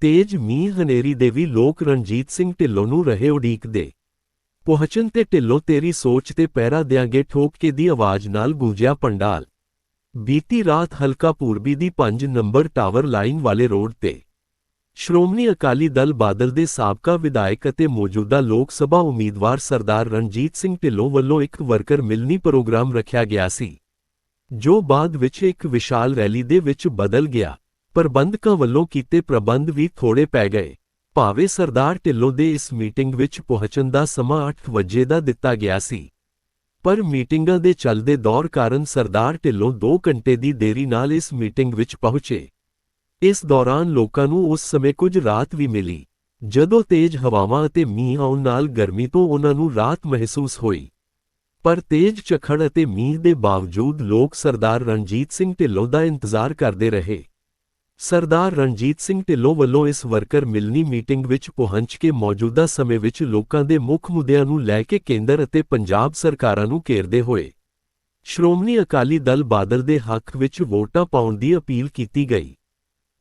ਤੇਜ ਮੀਂਹ ਹਨੇਰੀ ਦੇ ਵੀ ਲੋਕ ਰਣਜੀਤ ਸਿੰਘ ਢਿੱਲੋਂ ਨੂੰ ਰਹੇ ਉਡੀਕਦੇ ਪਹੁੰਚਣ ਤੇ ਢਿੱਲੋਂ ਤੇਰੀ ਸੋਚ ਤੇ ਪਹਿਰਾ ਦਿਆਂਗੇ ਠੋਕ ਕੇ ਦੀ ਆਵਾਜ਼ ਨਾਲ ਗੂੰਜਿਆ ਪੰਡਾਲ। ਬੀਤੀ ਰਾਤ ਹਲਕਾ ਪੂਰਬੀ ਦੀ 5 ਨੰਬਰ ਟਾਵਰ ਲਾਈਨ ਵਾਲੇ ਰੋਡ ਤੇ ਸ਼੍ਰੋਮਣੀ ਅਕਾਲੀ ਦਲ ਬਾਦਲ ਦੇ ਸਾਬਕਾ ਵਿਧਾਇਕ ਅਤੇ ਮੌਜੂਦਾ ਲੋਕ ਸਭਾ ਉਮੀਦਵਾਰ ਸਰਦਾਰ ਰਣਜੀਤ ਸਿੰਘ ਢਿੱਲੋਂ ਵੱਲੋਂ ਇੱਕ ਵਰਕਰ ਮਿਲਣੀ ਪ੍ਰੋਗਰਾਮ ਰੱਖਿਆ ਗਿਆ ਸੀ, ਜੋ ਬਾਅਦ ਵਿੱਚ ਇੱਕ ਵਿਸ਼ਾਲ ਰੈਲੀ ਦੇ ਵਿੱਚ ਬਦਲ ਗਿਆ। ਪ੍ਰਬੰਧਕਾਂ ਵੱਲੋਂ ਕੀਤੇ ਪ੍ਰਬੰਧ ਵੀ ਥੋੜੇ ਪੈ ਗਏ। ਭਾਵੇਂ ਸਰਦਾਰ ਢਿੱਲੋਂ ਦੇ ਇਸ ਮੀਟਿੰਗ ਵਿੱਚ ਪਹੁੰਚਣ ਦਾ ਸਮਾਂ 8 ਵਜੇ ਦਾ ਦਿੱਤਾ ਗਿਆ ਸੀ, ਪਰ ਮੀਟਿੰਗਾਂ ਦੇ ਚੱਲਦੇ ਦੌਰ ਕਾਰਨ ਸਰਦਾਰ ਢਿੱਲੋਂ 2 ਘੰਟੇ ਦੀ ਦੇਰੀ ਨਾਲ ਇਸ ਮੀਟਿੰਗ ਵਿੱਚ ਪਹੁੰਚੇ। ਇਸ ਦੌਰਾਨ ਲੋਕਾਂ ਨੂੰ ਉਸ ਸਮੇਂ ਕੁਝ ਰਾਤ ਵੀ ਮਿਲੀ, ਜਦੋਂ ਤੇਜ਼ ਹਵਾਵਾਂ ਅਤੇ ਮੀਂਹ ਆਉਣ ਨਾਲ ਗਰਮੀ ਤੋਂ ਉਹਨਾਂ ਨੂੰ ਰਾਤ ਮਹਿਸੂਸ ਹੋਈ। ਪਰ ਤੇਜ਼ ਝੱਖੜ ਅਤੇ ਮੀਂਹ ਦੇ ਬਾਵਜੂਦ ਲੋਕ ਸਰਦਾਰ ਰਣਜੀਤ ਸਿੰਘ ਢਿੱਲੋਂ ਦਾ ਇੰਤਜ਼ਾਰ ਕਰਦੇ ਰਹੇ। ਸਰਦਾਰ ਰਣਜੀਤ ਸਿੰਘ ਢਿੱਲੋਂ ਵੱਲੋਂ ਇਸ ਵਰਕਰ ਮਿਲਣੀ ਮੀਟਿੰਗ ਵਿੱਚ ਪਹੁੰਚ ਕੇ ਮੌਜੂਦਾ ਸਮੇਂ ਵਿੱਚ ਲੋਕਾਂ ਦੇ ਮੁੱਖ ਮੁੱਦਿਆਂ ਨੂੰ ਲੈ ਕੇ ਕੇਂਦਰ ਅਤੇ ਪੰਜਾਬ ਸਰਕਾਰਾਂ ਨੂੰ ਘੇਰਦੇ ਹੋਏ ਸ਼੍ਰੋਮਣੀ ਅਕਾਲੀ ਦਲ ਬਾਦਲ ਦੇ ਹੱਕ ਵਿੱਚ ਵੋਟਾਂ ਪਾਉਣ ਦੀ ਅਪੀਲ ਕੀਤੀ ਗਈ।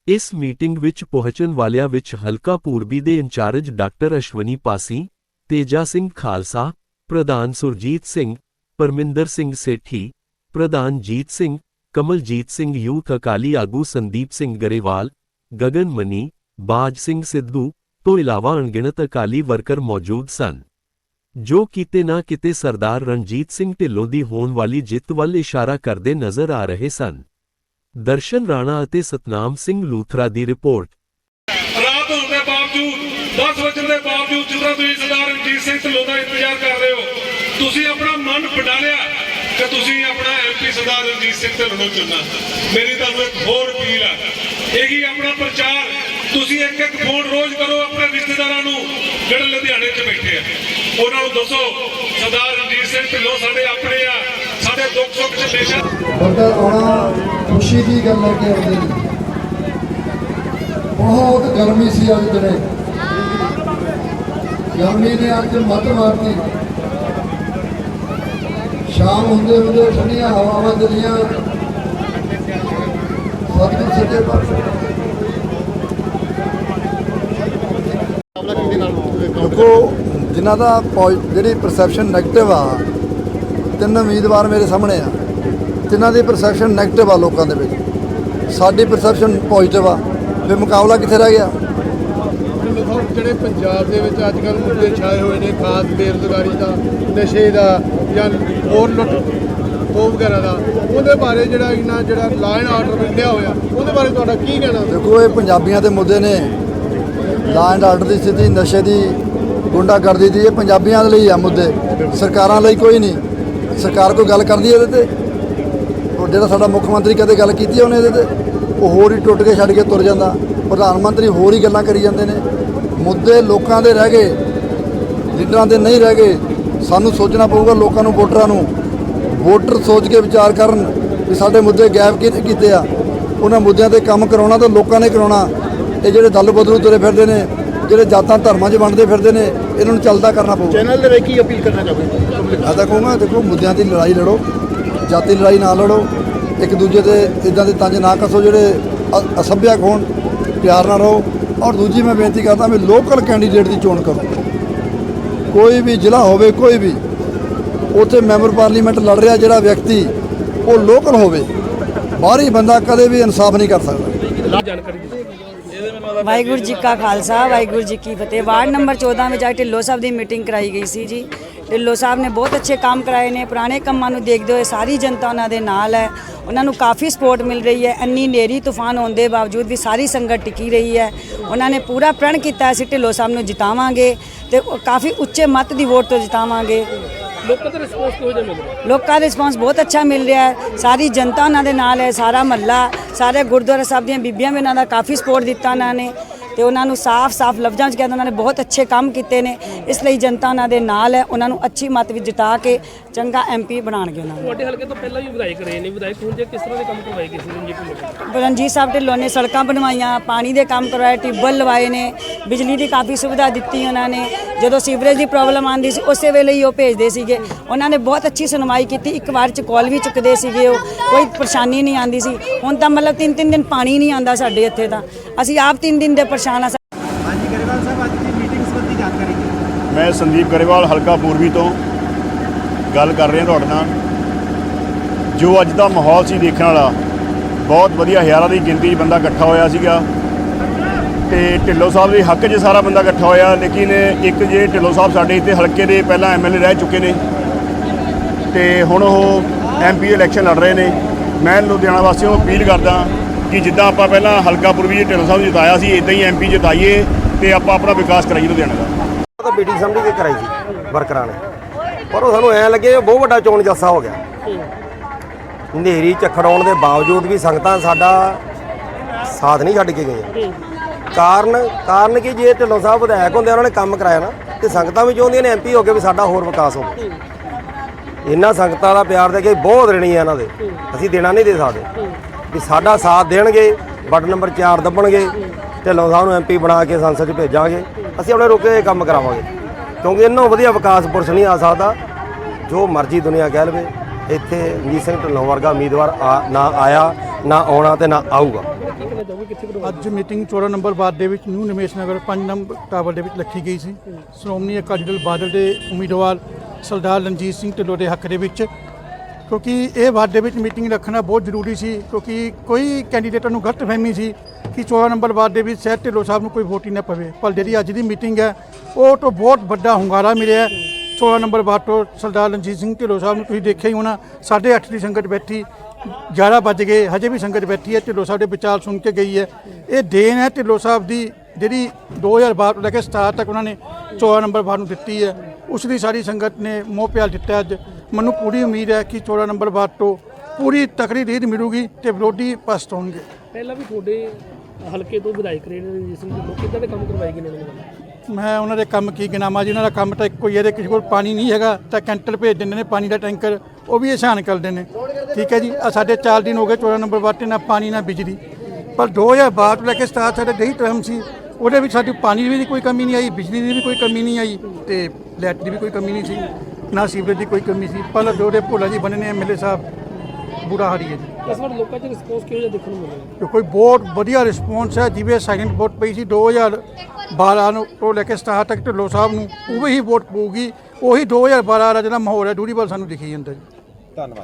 ਇਸ ਮੀਟਿੰਗ ਵਿੱਚ ਪਹੁੰਚਣ ਵਾਲਿਆਂ ਵਿੱਚ ਹਲਕਾ ਪੂਰਬੀ ਦੇ ਇੰਚਾਰਜ ਡਾਕਟਰ ਅਸ਼ਵਨੀ ਪਾਸੀ, ਤੇਜਾ ਸਿੰਘ ਖਾਲਸਾ, ਪ੍ਰਧਾਨ ਸੁਰਜੀਤ ਸਿੰਘ, ਪਰਮਿੰਦਰ ਸਿੰਘ ਸੇਠੀ, ਪ੍ਰਧਾਨ ਜੀਤ ਸਿੰਘ ਕਮਲਜੀਤ ਸਿੰਘ ਯੂਥ ਅਕਾਲੀ ਆਗੂ ਸੰਦੀਪ ਸਿੰਘ ਗਰੇਵਾਲ, ਗਗਨ ਮਨੀ, ਬਾਜ ਸਿੰਘ ਸਿੱਧੂ ਤੋਂ ਇਲਾਵਾ ਅਣਗਿਣਤ ਅਕਾਲੀ ਵਰਕਰ ਮੌਜੂਦ ਸਨ। ਜੋ ਕਿਤੇ ਨਾ ਕਿਤੇ ਸਰਦਾਰ ਰਣਜੀਤ ਸਿੰਘ ਢਿੱਲੋਂ ਦੀ ਹੋਣ ਵਾਲੀ ਜਿੱਤ ਵੱਲ ਇਸ਼ਾਰਾ ਕਰਦੇ ਨਜ਼ਰ ਆ ਰਹੇ ਸਨ। ਦਰਸ਼ਨ ਰਾਣਾ ਅਤੇ ਸਤਨਾਮ ਸਿੰਘ ਲੂਥਰਾ ਦੀ ਰਿਪੋਰਟ। ਰਾਤ ਹੋਣ ਦੇ ਬਾਵਜੂਦ 10 ਵਜਣ ਦੇ ਬਾਵਜੂਦ ਜਦੋਂ ਤੁਸੀਂ ਸਰਦਾਰ ਰਣਜੀਤ ਸਿੰਘ ਢਿੱਲੋਂ ਦਾ ਇੰਤਜ਼ਾਰ ਕਰ ਰਹੇ ਹੋ, ਤੁਸੀਂ ਆਪਣਾ ਮਨ ਬਣਾ ਲਿਆ। ਕਿ ਤੁਸੀਂ ਆਪਣਾ ਐਮਪੀ ਸਰਦਾਰ ਰਣਜੀਤ ਸਿੰਘ ਢਿੱਲੋਂ ਨੂੰ ਚੁਣਨਾ ਮੇਰੀ ਤੁਹਾਨੂੰ ਇੱਕ ਹੋਰ ਅਪੀਲ ਹੈ। ਇਹੀ ਆਪਣਾ ਪ੍ਰਚਾਰ ਤੁਸੀਂ ਇੱਕ ਇੱਕ ਫੋਨ ਰੋਜ਼ ਕਰੋ ਆਪਣੇ ਰਿਸ਼ਤੇਦਾਰਾਂ ਨੂੰ, ਜਿਹੜੇ ਲੁਧਿਆਣੇ 'ਚ ਬੈਠੇ ਆ। ਉਹਨਾਂ ਨੂੰ ਦੱਸੋ, ਸਰਦਾਰ ਰਣਜੀਤ ਸਿੰਘ ਢਿੱਲੋਂ ਸਾਡੇ ਆਪਣੇ ਆ, ਸਾਡੇ ਦੁੱਖ ਸੁੱਖ 'ਚ ਹਮੇਸ਼ਾ ਬੰਦਾ ਆਉਣਾ ਖੁਸ਼ੀ ਦੀ ਗੱਲ ਲੈ ਕੇ ਆਉਂਦੇ ਨੇ ਬਹੁਤ ਗਰਮੀ ਸੀ ਅੱਜ ਦਿਨੇ। ਗਰਮੀ ਨੇ ਅੱਜ ਮੱਤ ਮਾਰਤੀ। ਸ਼ਾਮ ਹੁੰਦੇ ਹੁੰਦੇ ਠੰਡੀਆਂ ਹਵਾਵਾਂ ਚੱਲੀਆਂ। ਸਤਿਗੁਰ ਸੱਚੇ ਪਾਤਸ਼ਾਹ ਦੇਖੋ, ਜਿਨ੍ਹਾਂ ਦਾ ਜਿਹੜੀ ਪਰਸੈਪਸ਼ਨ ਨੈਗੇਟਿਵ ਆ, ਤਿੰਨ ਉਮੀਦਵਾਰ ਮੇਰੇ ਸਾਹਮਣੇ ਆ। ਤਿੰਨਾਂ ਦੀ ਪਰਸੈਪਸ਼ਨ ਨੈਗੇਟਿਵ ਆ ਲੋਕਾਂ ਦੇ ਵਿੱਚ। ਸਾਡੀ ਪਰਸੈਪਸ਼ਨ ਪੋਜ਼ਿਟਿਵ ਆ। ਫਿਰ ਮੁਕਾਬਲਾ ਕਿੱਥੇ ਰਹਿ ਗਿਆ? ਦੇਖੋ ਜਿਹੜੇ ਪੰਜਾਬ ਦੇ ਵਿੱਚ ਅੱਜ ਕੱਲ੍ਹ ਮੁੱਦੇ ਛਾਏ ਹੋਏ ਨੇ, ਖਾਸ ਬੇਰੁਜ਼ਗਾਰੀ ਦਾ, ਨਸ਼ੇ ਦਾ ਜਾਂ ਹੋਰ ਲੁੱਟ ਖੋਹ ਵਗੈਰਾ ਦਾ, ਉਹਦੇ ਬਾਰੇ ਜਿਹੜਾ ਇਹਨਾਂ ਜਿਹੜਾ ਲਾਈਨ ਆਰਡਰ ਮਿਲਿਆ ਹੋਇਆ, ਉਹਦੇ ਬਾਰੇ ਤੁਹਾਡਾ ਕੀ ਕਹਿਣਾ? ਦੇਖੋ, ਇਹ ਪੰਜਾਬੀਆਂ ਦੇ ਮੁੱਦੇ ਨੇ। ਲਾ ਐਂਡ ਆਰਡਰ ਦੀ ਸਥਿਤੀ, ਨਸ਼ੇ ਦੀ ਗੁੰਡਾਗਰਦੀ ਦੀ, ਇਹ ਪੰਜਾਬੀਆਂ ਦੇ ਲਈ ਆ ਮੁੱਦੇ। ਸਰਕਾਰਾਂ ਲਈ ਕੋਈ ਨਹੀਂ। ਸਰਕਾਰ ਕੋਈ ਗੱਲ ਕਰਦੀ ਹੈ ਇਹਦੇ ਤੇ? ਉਹ ਜਿਹੜਾ ਸਾਡਾ ਮੁੱਖ ਮੰਤਰੀ ਕਦੇ ਗੱਲ ਕੀਤੀ ਹੈ ਉਹਨੇ ਇਹਦੇ ਤੇ? ਉਹ ਹੋਰ ਹੀ ਟੁੱਟ ਕੇ ਛੱਡ ਕੇ ਤੁਰ ਜਾਂਦਾ। ਪ੍ਰਧਾਨ ਮੰਤਰੀ ਹੋਰ ਹੀ ਗੱਲਾਂ ਕਰੀ ਜਾਂਦੇ ਨੇ। ਮੁੱਦੇ ਲੋਕਾਂ ਦੇ ਰਹਿ ਗਏ ਲੀਡਰਾਂ ਦੇ ਨਹੀਂ ਰਹਿ ਗਏ ਸਾਨੂੰ ਸੋਚਣਾ ਪਊਗਾ ਲੋਕਾਂ ਨੂੰ ਵੋਟਰਾਂ ਨੂੰ। ਵੋਟਰ ਸੋਚ ਕੇ ਵਿਚਾਰ ਕਰਨ ਵੀ ਸਾਡੇ ਮੁੱਦੇ ਗਾਇਬ ਕਿਹਨੇ ਕੀਤੇ ਆ। ਉਹਨਾਂ ਮੁੱਦਿਆਂ ਤੇ ਕੰਮ ਕਰਾਉਣਾ ਤਾਂ ਲੋਕਾਂ ਨੇ ਕਰਾਉਣਾ। ਇਹ ਜਿਹੜੇ ਦਲ ਬਦਲੂ ਤੁਰੇ ਫਿਰਦੇ ਨੇ ਜਿਹੜੇ ਜਾਤਾਂ ਧਰਮਾਂ 'ਚ ਵੰਡਦੇ ਫਿਰਦੇ ਨੇ ਇਹਨਾਂ ਨੂੰ ਚੱਲਦਾ ਕਰਨਾ ਪਊਗਾ ਚੈਨਲ ਦੇ ਵਿੱਚ ਕੀ ਅਪੀਲ ਕਰਨਾ ਚਾਹੋਗੇ? ਮੈਂ ਤਾਂ ਕਹੂੰਗਾ ਦੇਖੋ ਮੁੱਦਿਆਂ ਦੀ ਲੜਾਈ ਲੜੋ ਜਾਤੀ ਲੜਾਈ ਨਾ ਲੜੋ। ਇੱਕ ਦੂਜੇ ਤੇ ਇਦਾਂ ਦੇ ਤੰਜ ਨਾ ਕੱਸੋ ਜਿਹੜੇ ਅ- ਅਸੱਭਿਅਕ ਹੋਣ ਪਿਆਰ ਨਾਲ ਰਹੋ। ਔਰ ਦੂਜੀ ਮੈਂ ਬੇਨਤੀ ਕਰਦਾ ਵੀ ਲੋਕਲ ਕੈਂਡੀਡੇਟ ਦੀ ਚੋਣ ਕਰੋ। ਕੋਈ ਵੀ ਜ਼ਿਲ੍ਹਾ ਹੋਵੇ, ਕੋਈ ਵੀ, ਉੱਥੇ ਮੈਂਬਰ ਪਾਰਲੀਮੈਂਟ ਲੜ ਰਿਹਾ ਜਿਹੜਾ ਵਿਅਕਤੀ ਉਹ ਲੋਕਲ ਹੋਵੇ, ਬਾਹਰੀ ਬੰਦਾ ਕਦੇ ਵੀ ਇਨਸਾਫ ਨਹੀਂ ਕਰ ਸਕਦਾ। ਵਾਹਿਗੁਰੂ ਜੀ ਕਾ ਖਾਲਸਾ ਵਾਹਿਗੁਰੂ ਜੀ ਕੀ ਫਤਿਹ। ਵਾਰਡ ਨੰਬਰ 14 ਵਿੱਚ ਕੇ ਢਿੱਲੋਂ ਸਾਹਿਬ ਦੀ ਮੀਟਿੰਗ ਕਰਾਈ ਗਈ ਸੀ ਜੀ। ਢਿੱਲੋਂ ਸਾਹਿਬ ਨੇ ਬਹੁਤ ਅੱਛੇ ਕੰਮ ਕਰਾਏ ਨੇ। ਪੁਰਾਣੇ ਕੰਮਾਂ ਨੂੰ ਦੇਖਦੇ ਹੋਏ ਸਾਰੀ ਜਨਤਾ ਉਹਨਾਂ ਦੇ ਨਾਲ ਹੈ। ਉਹਨਾਂ ਨੂੰ ਕਾਫੀ ਸਪੋਰਟ ਮਿਲ ਰਹੀ ਹੈ। ਇੰਨੀ ਨੇਰੀ ਤੂਫਾਨ ਹੋਣ ਦੇ ਬਾਵਜੂਦ ਵੀ ਸਾਰੀ ਸੰਗਤ ਟਿਕੀ ਰਹੀ ਹੈ। ਉਹਨਾਂ ਨੇ ਪੂਰਾ ਪ੍ਰਣ ਕੀਤਾ ਅਸੀਂ ਢਿੱਲੋਂ ਸਾਹਿਬ ਨੂੰ ਜਿਤਾਵਾਂਗੇ ਤੇ ਕਾਫੀ ਉੱਚੇ ਮਤ ਦੀ ਵੋਟ ਤੋਂ ਜਿਤਾਵਾਂਗੇ। ਲੋਕਾਂ ਦਾ ਰਿਸਪੌਂਸ ਕਿਹੋ ਜਿਹਾ ਮਿਲ ਰਿਹਾ? ਲੋਕਾਂ ਦਾ ਰਿਸਪਾਂਸ ਬਹੁਤ ਅੱਛਾ ਮਿਲ ਰਿਹਾ ਹੈ। ਸਾਰੀ ਜਨਤਾ ਉਹਨਾਂ ਦੇ ਨਾਲ ਹੈ, ਸਾਰਾ ਮਹੱਲਾ, ਸਾਰੇ ਗੁਰਦੁਆਰਾ ਸਾਹਿਬ ਦੀਆਂ ਬੀਬੀਆਂ ਵੀ ਉਹਨਾਂ ਦਾ ਕਾਫੀ ਸਪੋਰਟ ਦਿੱਤਾ ਉਹਨਾਂ ਨੇ। ਤੇ ਉਹਨਾਂ ਨੂੰ ਸਾਫ਼-ਸਾਫ਼ ਲਫ਼ਜ਼ਾਂ 'ਚ ਕਹਿੰਦੇ ਉਹਨਾਂ ਨੇ ਬਹੁਤ ਅੱਛੇ ਕੰਮ ਕੀਤੇ ਨੇ। ਇਸ ਲਈ ਜਨਤਾ ਉਹਨਾਂ ਦੇ ਨਾਲ ਹੈ। ਉਹਨਾਂ ਨੂੰ ਅੱਛੀ ਮਤ ਵਿੱਚ ਜਿਤਾ ਕੇ ਚੰਗਾ ਐਮਪੀ ਬਣਾਉਣਗੇ ਉਹਨਾਂ ਨੂੰ। ਤੁਹਾਡੇ ਹਲਕੇ ਤੋਂ ਪਹਿਲਾਂ ਵੀ ਵਿਧਾਇਕ ਰਹੇ ਨੇ। ਵਿਧਾਇਕ ਹੁਣ ਜੇ ਕਿਸ ਤਰ੍ਹਾਂ ਦੇ ਕੰਮ ਕਰਵਾਏ ਗਏ ਸੀ ਰਣਜੀਤ ਸਾਹਿਬ ਢਿੱਲੋਂ ਨੇ ਸੜਕਾਂ ਬਣਵਾਈਆਂ ਪਾਣੀ ਦੇ ਕੰਮ ਕਰਵਾਏ ਟਿਊਬਵੈੱਲ ਲਵਾਏ ਨੇ ਬਿਜਲੀ ਦੀ ਕਾਫੀ ਸੁਵਿਧਾ ਦਿੱਤੀ ਉਹਨਾਂ ਨੇ। ਜਦੋਂ ਸੀਵਰੇਜ ਦੀ ਪ੍ਰੋਬਲਮ ਆਉਂਦੀ ਸੀ ਉਸੇ ਵੇਲੇ ਹੀ ਉਹ ਭੇਜਦੇ ਸੀਗੇ। ਉਹਨਾਂ ਨੇ ਬਹੁਤ ਅੱਛੀ ਸੁਣਵਾਈ ਕੀਤੀ। ਇੱਕ ਵਾਰ ਚ ਕਾਲ ਵੀ ਚੁੱਕਦੇ ਸੀਗੇ ਉਹ। ਕੋਈ ਪਰੇਸ਼ਾਨੀ ਨਹੀਂ ਆਉਂਦੀ ਸੀ। ਹੁਣ ਤਾਂ ਮਤਲਬ ਤਿੰਨ ਤਿੰਨ ਦਿਨ ਪਾਣੀ ਨਹੀਂ ਆਉਂਦਾ ਸਾਡੇ ਇੱਥੇ ਤਾਂ। ਅਸੀਂ ਆਪ 3 ਦਿਨ ਦੇ ਪਰੇਸ਼ਾਨ ਆ ਹਾਂਜੀ ਗਰੇਵਾਲ ਸਾਹਿਬ ਅੱਜ ਦੀ ਮੀਟਿੰਗ ਸੰਬੰਧੀ ਜਾਣਕਾਰੀ ਮੈਂ ਸੰਦੀਪ ਗਰੇਵਾਲ ਹਲਕਾ ਪੂਰਬੀ ਤੋਂ ਗੱਲ ਕਰ ਰਿਹਾ ਤੁਹਾਡੇ ਨਾਲ। ਜੋ ਅੱਜ ਦਾ ਮਾਹੌਲ ਸੀ ਦੇਖਣ ਵਾਲਾ ਬਹੁਤ ਵਧੀਆ ਹਜ਼ਾਰਾਂ ਦੀ ਗਿਣਤੀ 'ਚ ਬੰਦਾ ਇਕੱਠਾ ਹੋਇਆ ਸੀਗਾ। ਤੇ ਢਿੱਲੋਂ ਸਾਹਿਬ ਦੇ ਹੱਕ 'ਚ ਸਾਰਾ ਬੰਦਾ ਇਕੱਠਾ ਹੋਇਆ ਲੇਕਿਨ ਇੱਕ ਜੇ ਢਿੱਲੋਂ ਸਾਹਿਬ ਸਾਡੇ ਇੱਥੇ ਹਲਕੇ ਦੇ ਪਹਿਲਾਂ ਐਮਐਲਏ ਰਹਿ ਚੁੱਕੇ ਨੇ ਤੇ ਹੁਣ ਉਹ ਐਮਪੀ ਇਲੈਕਸ਼ਨ ਲੜ ਰਹੇ ਨੇ। ਮੈਂ ਲੁਧਿਆਣਾ ਵਾਸੀਆਂ ਨੂੰ ਅਪੀਲ ਕਰਦਾ ਕਿ ਜਿੱਦਾਂ ਆਪਾਂ ਪਹਿਲਾਂ ਹਲਕਾ ਪੂਰਬੀ 'ਚ ਢਿੱਲੋਂ ਸਾਹਿਬ ਨੂੰ ਜਿਤਾਇਆ ਸੀ ਇਦਾਂ ਹੀ ਐਮਪੀ ਜਿਤਾਈਏ ਤੇ ਆਪਾਂ ਆਪਣਾ ਵਿਕਾਸ ਕਰਾਈਏ ਲੁਧਿਆਣਾ ਦਾ। ਉਹ ਤਾਂ ਮੀਟਿੰਗ ਸਮਝ ਕੇ ਕਰਾਈ ਸੀ ਵਰਕਰਾਂ ਨੇ। ਪਰ ਉਹ ਸਾਨੂੰ ਐ ਲੱਗੇ ਬਹੁਤ ਵੱਡਾ ਚੋਣ ਜਲਸਾ ਹੋ ਗਿਆ। ਹਨੇਰੀ ਝੱਖੜ ਆਉਣ ਦੇ ਬਾਵਜੂਦ ਵੀ ਸੰਗਤਾਂ ਸਾਡਾ ਸਾਥ ਨਹੀਂ ਛੱਡ ਕੇ ਗਈਆਂ। ਕਾਰਨ ਕਾਰਨ ਕਿ ਜੇ ਢਿੱਲੋਂ ਸਾਹਿਬ ਵਿਧਾਇਕ ਹੁੰਦੇ ਉਹਨਾਂ ਨੇ ਕੰਮ ਕਰਾਇਆ ਨਾ ਤੇ ਸੰਗਤਾਂ ਵੀ ਚਾਹੁੰਦੀਆਂ ਨੇ ਐਮਪੀ ਹੋ ਕੇ ਵੀ ਸਾਡਾ ਹੋਰ ਵਿਕਾਸ ਹੋਵੇ। ਇਹਨਾਂ ਸੰਗਤਾਂ ਦਾ ਪਿਆਰ ਦੇ ਕੇ ਬਹੁਤ ਰਣੀ ਹੈ ਇਹਨਾਂ ਦੇ। ਅਸੀਂ ਦੇਣਾ ਨਹੀਂ ਦੇ ਸਕਦੇ। ਕਿ ਸਾਡਾ ਸਾਥ ਦੇਣਗੇ ਬਟਨ ਨੰਬਰ 4 ਦੱਬਣਗੇ ਢਿੱਲੋਂ ਸਾਹਿਬ ਨੂੰ ਐਮਪੀ ਬਣਾ ਕੇ ਸੰਸਦ 'ਚ ਭੇਜਾਂਗੇ। ਅਸੀਂ ਆਪਣੇ ਰੁਕੇ ਹੋਏ ਕੰਮ ਕਰਾਵਾਂਗੇ। ਕਿਉਂਕਿ ਇੰਨੋਂ ਵਧੀਆ ਵਿਕਾਸ ਪੁਰਸ਼ ਨਹੀਂ ਆ ਸਕਦਾ। ਜੋ ਮਰਜ਼ੀ ਦੁਨੀਆ ਕਹਿ ਲਵੇ, ਇੱਥੇ ਰਣਜੀਤ ਸਿੰਘ ਢਿੱਲੋਂ ਵਰਗਾ ਉਮੀਦਵਾਰ ਆ- ਨਾ ਆਇਆ, ਨਾ ਆਉਣਾ ਤੇ ਨਾ ਆਊਗਾ। ਅੱਜ ਮੀਟਿੰਗ 14 ਨੰਬਰ ਵਾਰਡ ਦੇ ਵਿੱਚ new Nimesh Nagar 5 number tower ਦੇ ਵਿੱਚ ਰੱਖੀ ਗਈ ਸੀ। ਸ਼੍ਰੋਮਣੀ ਅਕਾਲੀ ਦਲ ਬਾਦਲ ਦੇ ਉਮੀਦਵਾਰ ਸਰਦਾਰ ਰਣਜੀਤ ਸਿੰਘ ਢਿੱਲੋਂ ਦੇ ਹੱਕ ਦੇ ਵਿੱਚ ਕਿਉਂਕਿ ਇਹ ਵਾਰਡ ਦੇ ਵਿੱਚ ਮੀਟਿੰਗ ਰੱਖਣਾ ਬਹੁਤ ਜ਼ਰੂਰੀ ਸੀ, ਕਿਉਂਕਿ ਕੋਈ ਕੈਂਡੀਡੇਟਾਂ ਨੂੰ ਗਲਤਫਹਿਮੀ ਸੀ ਕਿ 14 ਨੰਬਰ ਵਾਰਡ ਦੇ ਵਿੱਚ ਸਹਿਤ ਢਿੱਲੋਂ ਸਾਹਿਬ ਨੂੰ ਕੋਈ ਵੋਟ ਹੀ ਨਾ ਪਵੇ। ਪਰ ਜਿਹੜੀ ਅੱਜ ਦੀ ਮੀਟਿੰਗ ਹੈ, ਉਹ ਤੋਂ ਬਹੁਤ ਵੱਡਾ ਹੁੰਗਾਰਾ ਮਿਲਿਆ ਹੈ। 16 ਨੰਬਰ ਵਾਰਡ ਤੋਂ ਸਰਦਾਰ ਰਣਜੀਤ ਸਿੰਘ ਢਿੱਲੋਂ ਸਾਹਿਬ ਨੂੰ ਤੁਸੀਂ ਦੇਖਿਆ ਹੀ ਹੋਣਾ 8:30 ਦੀ ਸੰਗਤ ਬੈਠੀ 11 ਵੱਜ ਗਏ, ਹਜੇ ਵੀ ਸੰਗਤ ਬੈਠੀ ਹੈ, ਢਿੱਲੋਂ ਸਾਹਿਬ ਦੇ ਵਿਚਾਰ ਸੁਣ ਕੇ ਗਈ ਹੈ। ਇਹ ਦੇਣ ਹੈ ਢਿੱਲੋਂ ਸਾਹਿਬ ਦੀ, ਜਿਹੜੀ 2012 ਤੋਂ ਲੈ ਕੇ 17 ਤੱਕ ਉਹਨਾਂ ਨੇ 14 ਨੰਬਰ ਵਾਰਡ ਨੂੰ ਦਿੱਤੀ ਹੈ। ਉਸ ਦੀ ਸਾਰੀ ਸੰਗਤ ਨੇ ਮੋਹ ਪਿਆਰ ਦਿੱਤਾ ਅੱਜ। ਮੈਨੂੰ ਪੂਰੀ ਉਮੀਦ ਹੈ ਕਿ 14 ਨੰਬਰ ਵਾਰਡ ਤੋਂ ਪੂਰੀ ਤਕੜੀ ਰੀਡ ਮਿਲੂਗੀ ਤੇ ਵਿਰੋਧੀ ਪਸਤ ਹੋਣਗੇ। ਪਹਿਲਾਂ ਵੀ ਤੁਹਾਡੇ ਹਲਕੇ ਤੋਂ ਵਿਧਾਇਕ ਰਹੇ ਨੇ ਸਿੰਘ ਢਿੱਲੋਂ ਕਿੱਦਾਂ ਦੇ ਕੰਮ ਕਰਵਾਏ ਗਏ ਨੇ ਉਹਨਾਂ ਨੇ ਮੈਂ ਉਹਨਾਂ ਦੇ ਕੰਮ ਕੀ ਗਿਨਾਮਾ ਜੀ ਉਹਨਾਂ ਦਾ ਕੰਮ ਤਾਂ ਇੱਕੋ ਹੀ ਹੈ ਜੇ ਕਿਸੇ ਕੋਲ ਪਾਣੀ ਨਹੀਂ ਹੈਗਾ ਤਾਂ ਕੈਂਟਰ ਭੇਜ ਦਿੰਦੇ ਨੇ ਪਾਣੀ ਦਾ ਟੈਂਕਰ ਉਹ ਵੀ ਆਸਾਨ ਕਰਦੇ ਨੇ। ਠੀਕ ਹੈ ਜੀ ਆ ਸਾਡੇ 4 ਦਿਨ ਹੋ ਗਏ 14 ਨੰਬਰ ਵਾਟੇ ਨਾ ਪਾਣੀ ਨਾ ਬਿਜਲੀ। ਪਰ 2012 ਤੋਂ ਲੈ ਕੇ ਸਟਾਰਟ ਸਾਡੇ ਦਹੀਂ ਟਰਮ ਸੀ ਉਹਦੇ ਵਿੱਚ ਸਾਡੀ ਪਾਣੀ ਦੀ ਵੀ ਕੋਈ ਕਮੀ ਨਹੀਂ ਆਈ ਬਿਜਲੀ ਦੀ ਵੀ ਕੋਈ ਕਮੀ ਨਹੀਂ ਆਈ ਤੇ ਲਾਈਟ ਦੀ ਵੀ ਕੋਈ ਕਮੀ ਨਹੀਂ ਸੀ। ਨਾ ਸੀਵਰੇਜ ਦੀ ਕੋਈ ਕਮੀ ਸੀ ਪਰ ਦੋੜੇ ਭੋਲਾ ਜੀ ਬਣੇ ਨੇ ਐਮਐਲਏ ਸਾਹਿਬ ਬੁਰਾ ਹਾਰੀ ਹੈ ਜੀ। ਇਸ ਵਾਰ ਲੋਕਾਂ 'ਚ ਰਿਸਪੌਂਸ ਕਿਹੋ ਜਿਹਾ ਦੇਖਣ ਨੂੰ ਮਿਲਿਆ? ਕਿ ਕੋਈ ਬਹੁਤ ਵਧੀਆ ਰਿਸਪੌਂਸ ਹੈ ਜਿਵੇਂ ਸਾਇਲੈਂਟ ਵੋਟ ਪਈ ਸੀ 2012 ਨੂੰ ਤੋਂ ਲੈ ਕੇ 17 ਤੱਕ ਢਿੱਲੋਂ ਸਾਹਿਬ ਨੂੰ ਉਹ ਹੀ ਵੋਟ ਪਊਗੀ। ਉਹੀ 2012 ਦਾ ਜਿਹੜਾ ਮਾਹੌਲ ਹੈ ਡੂਰੀਵਾਲ ਸਾਨੂੰ ਦਿਖੀ ਜਾਂਦਾ ਜੀ।